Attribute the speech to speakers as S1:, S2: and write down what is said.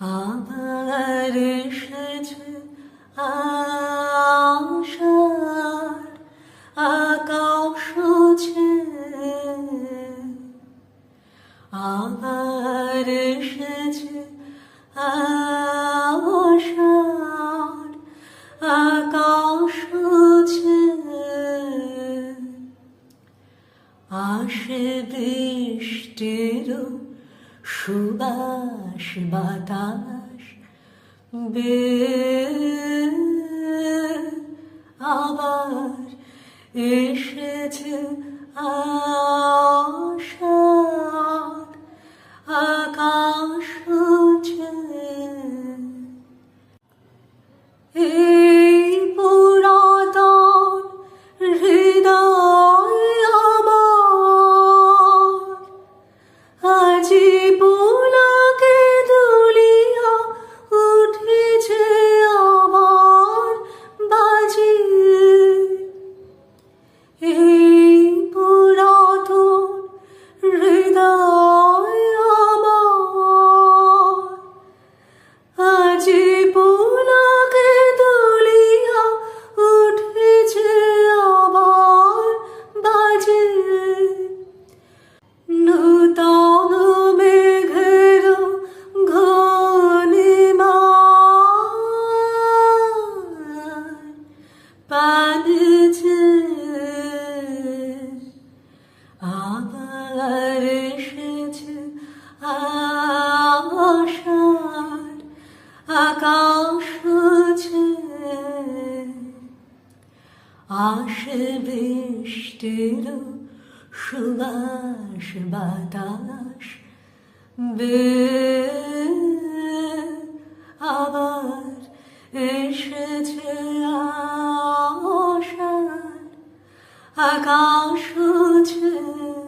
S1: আবার এসেছে আশার আকাশ। আবার এসেছে আশার আকাশ। আসে বৃষ্টির সুবাস বাতাস বে আবার এসেছে আশার আজি পানছে আবার এসেছে আশার আকাশ। আসে বৃষ্টির সুবাস বাতাস বে আবার এসেছে আশার আকাশ ছেয়ে।